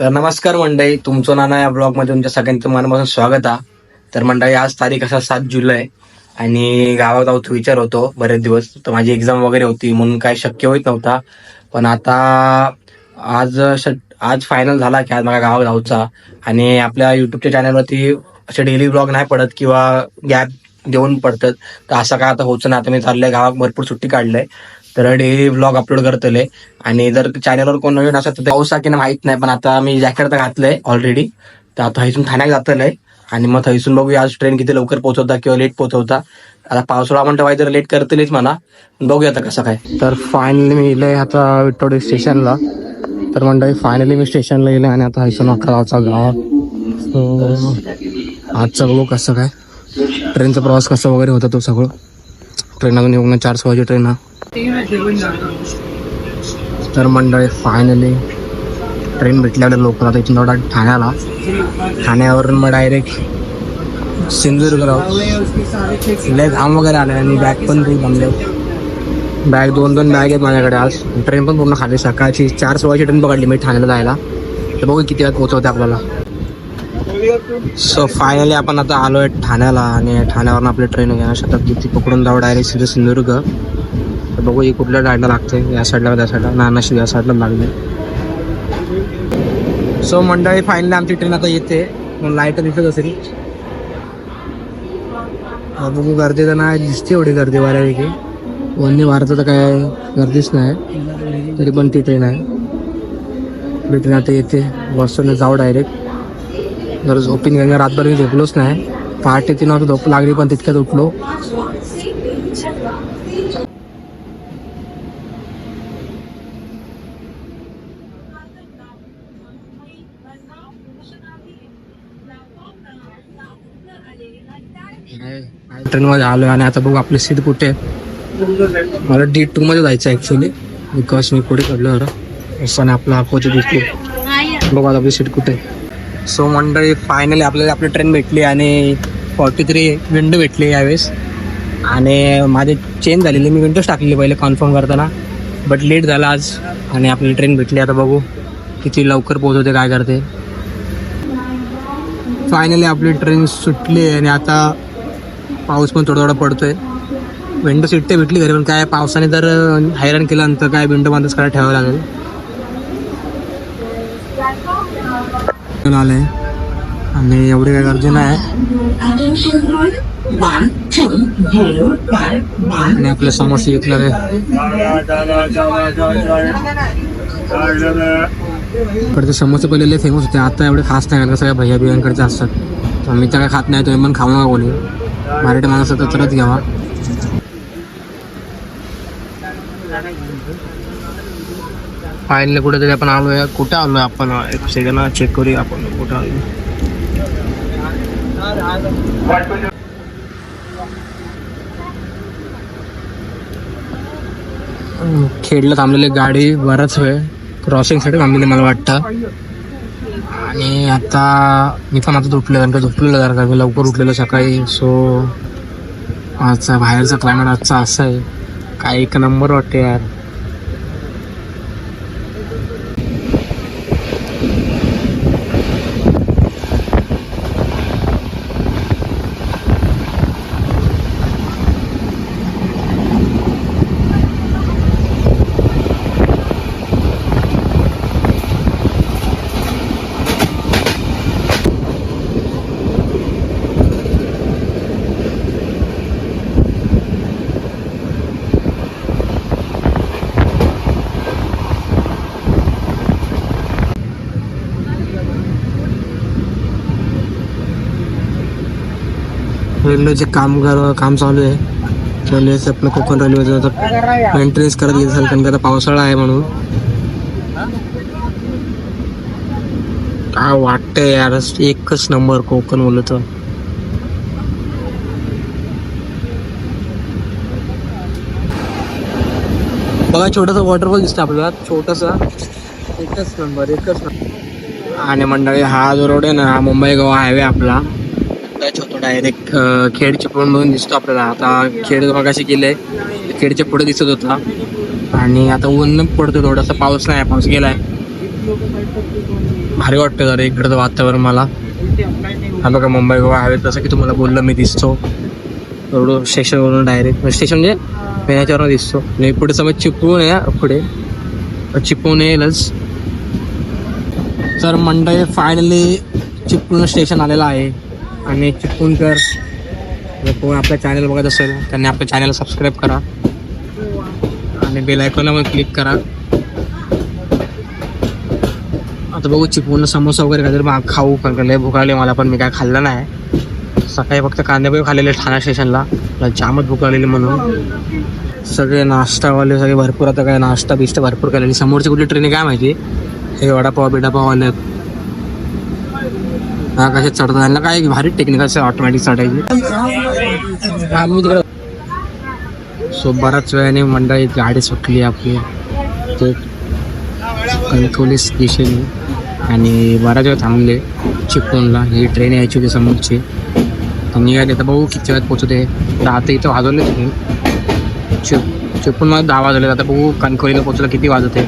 तर नमस्कार मंडळी तुमचं नाना या ब्लॉगमध्ये तुमच्या सगळ्यांचं मनापासून स्वागत आहे. तर मंडळी आज तारीख असा सात जुलै आणि गावात आहोत विचार होतो बरेच दिवस. तर माझी एक्झाम वगैरे होती म्हणून काय शक्य होत नव्हता. पण आता आज श- आज फायनल झाला की आज मला गावात जाऊचा. आणि आपल्या युट्यूबच्या चॅनलवरती असे डेली ब्लॉग नाही पडत किंवा गॅप देऊन पडतात. तर असं काय आता होतं ना आता मी चाललंय गावात भरपूर सुट्टी काढलंय. तर डेली ब्लॉग अपलोड करतले आणि जर चॅनलवर कोण नवीन असत तर पाऊस की नाही माहीत नाही पण आता मी जॅकेट तर घातलंय ऑलरेडी तर आता थैसून ठाण्यात जातलंय आणि मग थैसून बघूया आज ट्रेन किती लवकर पोहोचवता किंवा लेट पोहोचवता. आता पावसाळा म्हणतो पाहिजे तर लेट करतलीच म्हणा. बघूया आता कसं काय. तर फायनली मी इले आता विठ्ठोडे स्टेशनला तर म्हणतो फायनली मी स्टेशनला गेले आणि आता हैसून अकरा गाव. So, आजचा बघू कसं काय? ट्रेनचा प्रवास कसा वगैरे होता तो सगळं? ट्रेन अजून येऊन चार सव्वाची ट्रेन तर मंडळी फायनली ट्रेन भेटल्यावर लोकल आता इथून थोडा ठाण्याला. ठाण्यावरून मग डायरेक्ट सिंधुदुर्गराव लय घाम वगैरे आले आणि बॅग पण खूप थांबले बॅग दोन दोन बॅग आहेत माझ्याकडे आज. ट्रेन पण पूर्ण खाली. सकाळची चार सव्वाची ट्रेन पकडली मी ठाण्याला जायला. तर बघू किती वेळात पोहोचवते आपल्याला. सो फायनली आपण आता आलो आहे ठाण्याला आणि ठाण्यावरून आपली ट्रेन घेणार शताब्दी ती पकडून जाऊ डायरेक्ट सिधं सिंधुदुर्ग. तर बघू ही कुठल्या साईडला लागते. या साईडला त्या साईडला नानाशी या साईडला लागले. सो मंडळी फायनली आमची ट्रेन आता येते. लाइट दिसत असेल. बघू गर्दी तर नाही दिसते एवढी गर्दी बऱ्यापैकी. वन्य भारतात तर काय गर्दीच नाही. तरी पण ती ट्रेन आहे. ट्रेन आता येते. बसून जाऊ डायरेक्ट जर झोपीन गंगा रातभर मी झोपलोच नाही. पहाटे तीन वाजता झोप लागली पण तितक्यात उठलो. ट्रेन मध्ये आलोय आणि आता बघू आपली सीट कुठे आहे. मला डी टू मध्ये जायचं ऍक्च्युली बिकॉज मी पुढे चढलो जरा. असं आपला अकोचे दिसतो. बघू आता आपली सीट कुठे सो मंडळी फायनली आपल्याला आपली ट्रेन भेटली आणि फॉर्टी थ्री विंडो भेटली यावेळेस. आणि माझी चेंज झालेली मी विंडोज टाकलेली पहिले कन्फर्म करताना. बट लेट झाला आज आणि आपली ट्रेन भेटली. आता बघू किती लवकर पोहोचवते काय करते. फायनली आपली ट्रेन सुटली आणि आता पाऊस पण थोडा थोडा पडतोय. विंडो सीट तर भेटली घरी पण काय पावसाने जर हैराण केलं नंतर काय विंडो बंदच करायला ठेवावं लागेल. आलंय. आणि एवढी काय गरजे नाही. आणि आपल्यासमोर विकणार रे इकडचे समोसे पहिले लय फेमस होते. आता एवढे खास नाही कारण सगळ्या भैया बियांकडचे असतात मी तर काय खात नाही तुम्ही पण खाऊ नका कोणी. मराठी माणसाचा तरच घ्यावा. फायनली कुठेतरी आपण आलो आलोय. कुठे आहे आपण? एक सेकंड चेक करूया आपण कुठे आलो खेडला थांबलेली गाडी बराच वेळ. क्रॉसिंगसाठी थांबलेली मला वाटतं. आणि आता मी पण आता उठलो कारण का झोपलेलं जरा कारण का लवकर उठलेलं सकाळी. सो आजचा बाहेरचा क्लायमेट आजचा असा आहे. काय एक नंबर वाटते यार. रेल्वेचे काम कर काम चालू आहे. रेल्वेचं आपलं कोकण रेल्वेचं आता मेंटेनन्स करत घेत असेल कारण की आता पावसाळा आहे म्हणून. काय वाटतंय यार एकच नंबर कोकण बोलत बघा छोटासा वॉटरफॉल दिसतं आपल्याला. छोटासा एकच नंबर एकच नंबर. आणि मंडळी हा जो रोड आहे ना हा मुंबई गोवा हायवे आपला. डायरेक्ट खेड म्हणून दिसतो आपल्याला. आता खेड मगाशी गेले खेडच्या पुढे दिसत होता. आणि आता ऊन पडतो थोडासा. पाऊस नाही पाऊस गेलाय. भारी वाटतं जरा इकडचं वातावरण मला. हा बघा मुंबई गोवा हवे तसं की तुम्हाला बोललं मी दिसतो. रोड स्टेशनवरून डायरेक्ट स्टेशन म्हणजे पेण्याच्यावरून म्हणजे दिसतो. आणि पुढे समज चिपळूण आहे पुढे. चिपळूण येईलच. तर मंडई फायनली चिपळूण स्टेशन आलेलं आहे. आणि चिपळूणकर जर कोण आपल्या चॅनल बघत असेल त्यांनी आपल्या चॅनल सबस्क्राईब करा. आणि बेल आयकॉनला क्लिक करा. आता बघू चिपळूण समोसा वगैरे काहीतरी मग खाऊ पण लय भुकाळले मला पण. मी काय खाल्लं नाही. सकाळी फक्त कांदे खाल्लेले ठाणा स्टेशनला मला जामच भूक लागलेली म्हणून. सगळे नाश्तावाले सगळे भरपूर. आता काय नाश्ता बिष्टा भरपूर केलेली. समोरची कुठली ट्रेन आहे काय माहिती? हे वडापाव बिडापाव आले हा कसे चढतात? त्यांना काय भारी टेक्निक असं ऑटोमॅटिक चढायची. आम्ही तिकडं. सो बराच वेळाने मंडळी गाडी सुटली आपली. ते कणकवली स्टेशन आणि बराच वेळ थांबले चिपळूणला. ही ट्रेन यायची होती समोरची. निघाले तर बघू किती वेळात पोचते दहा आता इथं वाजवले तुम्ही. चिप मला दहा वाजवले आता बघू कणकवलीला पोचलं किती वाजवते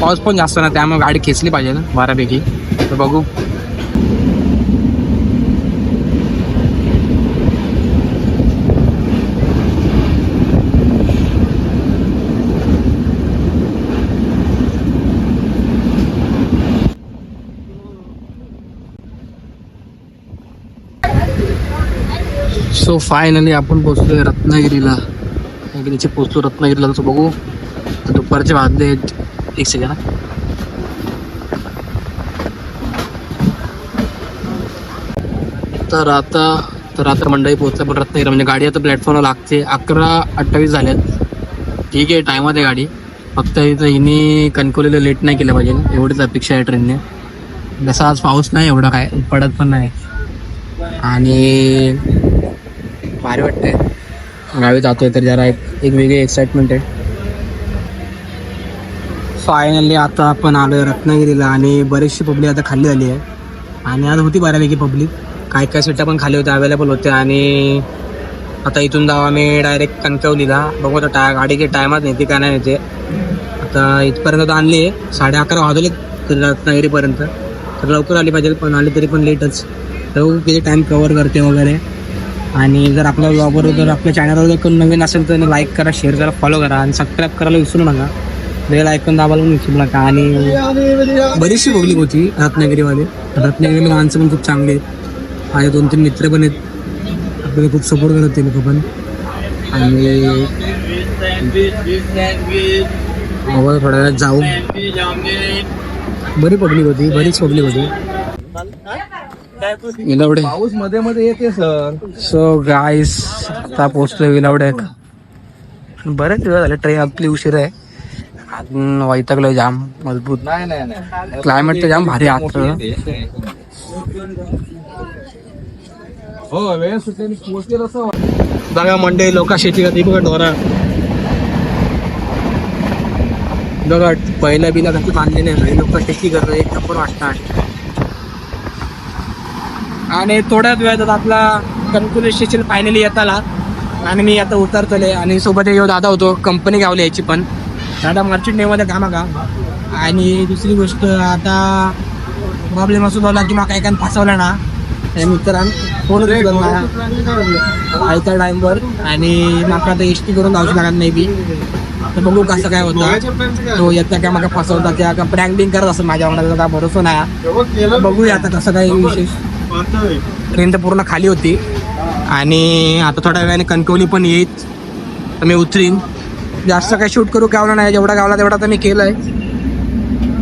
पाऊस पण जास्त ना त्यामुळे गाडी खेचली पाहिजे ना बारापैकी तर बघू. सो फायनली आपण पोचलोय रत्नागिरीला. रत्नागिरीचे पोचलो रत्नागिरीला. तसं बघू. तर दुपारचे वाजले आहेत. एक सेकंड तर आता तर आता मंडळी पोहोचलं पण रत्नागिरी म्हणजे गाडी आता प्लॅटफॉर्मला लागते. अकरा अठ्ठावीस झाल्यात ठीक आहे टायमात आहे गाडी. फक्त इथं हिने कणकवलीला लेट नाही केलं पाहिजे. एवढीच अपेक्षा आहे ट्रेनने जसं आज पाऊस नाही एवढा काय पडत पण नाही. आणि भारी वाटते गावी जातोय तर जरा एक एक वेगळी एक्साइटमेंट आहे. फायनली आता आपण आलोय रत्नागिरीला आणि बरीचशी पब्लिक आता खाली झाली आहे. आणि आज होती बऱ्यापैकी पब्लिक काय काय सीटा पण खाली होत्या अवेलेबल होत्या आणि आता इथून जाऊ आम्ही डायरेक्ट कणकवलीला. बघू आता टाय गाडीची टायमात नेते काय नाही नेते आता इथपर्यंत तर आणली आहे. साडे अकरा वाजवले रत्नागिरीपर्यंत. तर लवकर आली पाहिजे पण आली तरी पण लेटच बघू किती टाईम कवर करते वगैरे. आणि जर आपल्या ब्लॉगवर जर आपल्या चॅनलवर जर कोण नवीन असेल तर लाईक करा शेअर करा फॉलो करा आणि सबस्क्राईब करायला विसरू नका. बेल ऐकून दाबायला पण विसरू नका. आणि बरीचशी पब्लिक होती रत्नागिरीमध्ये. रत्नागिरीला माणसं पण खूप चांगली आहेत. माझे दोन तीन मित्र पण आहेत. आपल्याला खूप सपोर्ट करत ते लोक पण. आणि थोड्या वेळात जाऊ. बरी पब्लिक होती बरीच पब्लिक होती. विलावडे. पाऊसमध्ये मध्ये येते सर. सो गाईस आता पोहोचतोय विलावड्यात बरेच वेळ झाले ट्रेन आपली उशीर आहे. अजून वैतागलोय जाम मजबूत. नाही नाही नाही. क्लायमेट तर जाम भारी आत हो वेळ असं बघा मंडई लोक शेती करते बघा डोरा बघा पहिल्या बिला कशी बांधले नाही. लोक शेती करतात एक नंबर वाटतात आणि थोड्याच वेळात आपला कणकुली स्टेशन फायनली येत आला आणि मी आता उतरतले आणि सोबत येऊ दादा होतो कंपनी गावली याची पण. दादा मार्चिट नेमध्ये कामा का? आणि दुसरी गोष्ट आता प्रॉब्लेम असू झाला की मला काय फसवला ना. त्या मित्रांन फोन आयत्या टाईमवर आणि माका आता एस टी करून जाऊची लागत नाही बी तर बघू कसं काय होतं. तो येत्या काय मला फसवता त्या का प्रँक बिंग करत असं माझ्या मनात काय भरोसा नाही. बघूया आता कसं काय विशेष. ट्रेन तर पूर्ण खाली होती. आणि आता थोड्या वेळाने कणकवली पण येईल. तर मी उतरीन. जास्त काही शूट करू गावला नाही. जेवढा गावला तेवढा तर मी केलंय.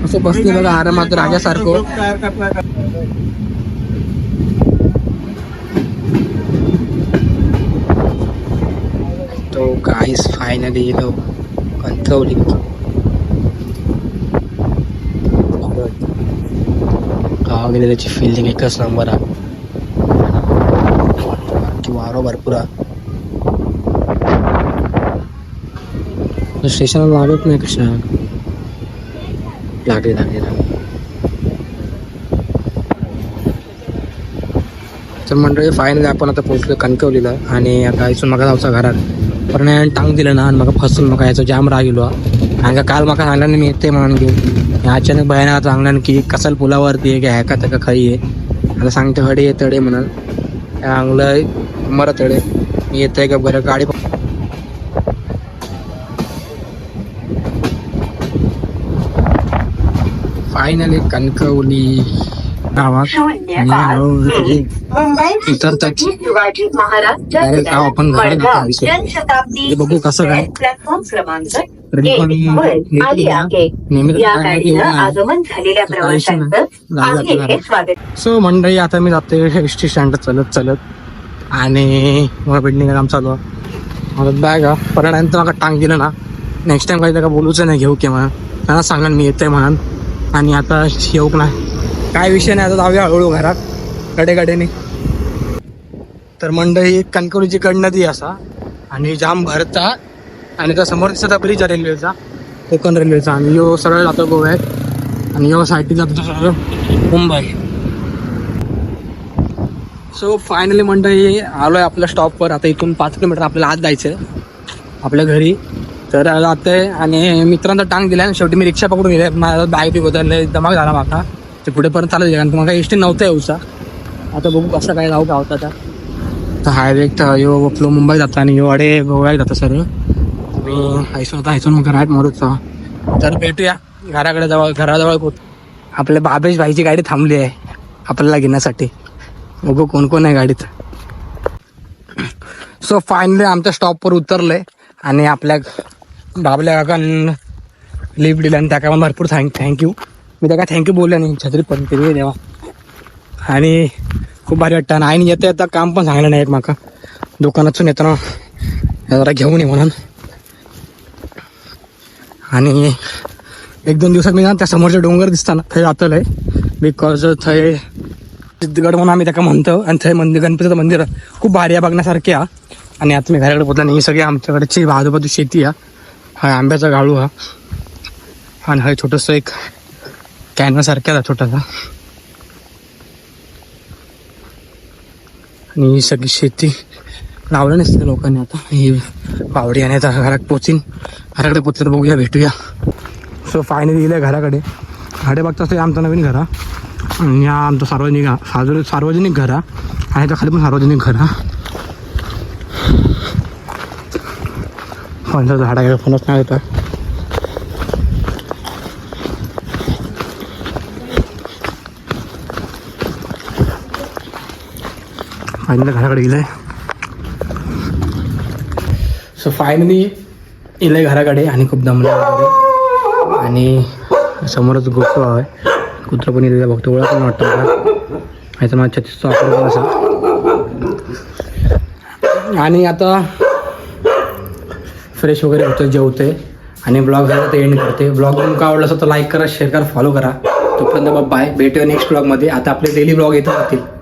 असं बसते बघा आरामात राजासारखं. तो काहीच फायनली येलो कणकवली. गावा गेले त्याची फिल्डिंग एकच नंबर आहे. वारो भरपूर आहे. स्टेशनला लागत नाही कशा लागले लागले लागले. तर मंडळी फायनली आपण आता पोहोचलो कणकवलीला. आणि आता इथून मग जाऊचा घरात. पण टांग दिलं ना आणि मग फसून मग याचा जाम राग गेलो आणि का काल माका सांगला मी येते म्हणून की अचानक भयानक सांगला की कसल पुलावरती आहे की ह्या का त्या खाई आहे. आता सांगते हडे ये तडे म्हणून. चांगलं मर तडे. मी येतोय का बरं? गाडी फायनली कणकवली. गाव आपण बघू कसं काय. प्लॅटफॉर्म क्रमांक ना. सो मंडळी आता मी टी स्टँड चलत चलत. आणि मला बिल्डिंग काम चालू आहे. मला बॅग परत मला टांग दिलं ना. नेक्स्ट टाइम काही त्याला बोलूचं नाही घेऊ किंवा त्यांना सांगा मी येतोय म्हणून. आणि आता येऊ नाही? काय विषय नाही आता जाऊया हळूहळू घरात. कडे कडेने तर मंडळी कणकवलीची कड नदी असा. आणि जाम भरता आणि तो समोर दिसत ब्रिज आहे रेल्वेचा कोकण रेल्वेचा आणि यो सरळ जातो गोव्यात. आणि यो साईटी जातो सरळ मुंबई. सो फायनली मंडळी आहे आपल्या स्टॉपवर आता इथून पाच किलोमीटर आपल्याला आत जायचं आपल्या घरी. तर जाते आणि मित्रांचा टांग दिला आणि शेवटी मी रिक्षा पकडून गेले माझा बॅग बी बदलले दमाग झाला माझा. ते पुढे परत गेला. कारण तुम्हाला काही एसटी नव्हतं येऊचा आता बघू कसं काय जाऊ का होता तर हायवे तर यो आपलं मुंबई जाता आणि यो अडे गोव्या जातं सर मी ऐसून होता ऐसून मग घरात मोरूचा तर भेटूया. घराकडे जवळ घराजवळ कोण आपल्या बाबेश भाईची गाडी थांबली आहे आपल्याला घेण्यासाठी. बघू कोण कोण आहे गाडीत. सो फायनली आमच्या स्टॉपवर उतरलंय आणि आपल्या बाबल्या काकां लिफ्ट दिला आणि त्या भरपूर थँक थँक्यू मी त्या काय थँक्यू बोलले नाही छत्री पण तरी देवा. आणि खूप भारी वाटतं. आणि आईने येता येता काम पण सांगितलं नाही एक माका दुकानातून येताना जरा घेऊन ये म्हणून. आणि एक दोन दिवसात मी ना त्या समोरचे डोंगर दिसताना. थंय जातलंय बिकॉज थंय सिद्धगड म्हणून आम्ही त्याका म्हणतो. आणि थंय मंदिर गणपतीचं मंदिर खूप भारी आहे बघण्यासारखे हा आणि आता मी घराकडे पोहोचला नाही ही सगळी आमच्याकडची बाजूबाजू शेती हा हा आंब्याचा गाळू हा. आणि हा छोटंसं एक कॅनवासारखा छोटासा. आणि ही सगळी शेती लावलं नसते लोकांनी आता. ही पावडी आणि आता घरात पोचीन. घराकडे पोचलं बघूया भेटूया. सो फायनली गेलं घराकडे. घडे बघता ते आमचं नवीन घरा आणि हा आमचं सार्वजनिक सार्व सार्वजनिक घरा आणि त्या खाली पण सार्वजनिक घरा फणसाचं झाड आहे? फणस नाही येतं फायनली घराकडे गेलं आहे सो फायनली इले घराकडे आणि खूप दमला आणि समोरच गोकुळ आहे. कुत्र पण इलेला बघतो ओळख पण वाटतं मला. नाही तर माझ्या छत्तीसचा ऑफर पण असा आणि आता फ्रेश वगैरे होतं जेवते आणि ब्लॉग झाला तर एंड करते. ब्लॉग तुमका आवडला असं तर लाईक करा शेअर करा फॉलो करा. तोपर्यंत बाय भेटूया नेक्स्ट ब्लॉगमध्ये आता आपले डेली ब्लॉग येत राहतील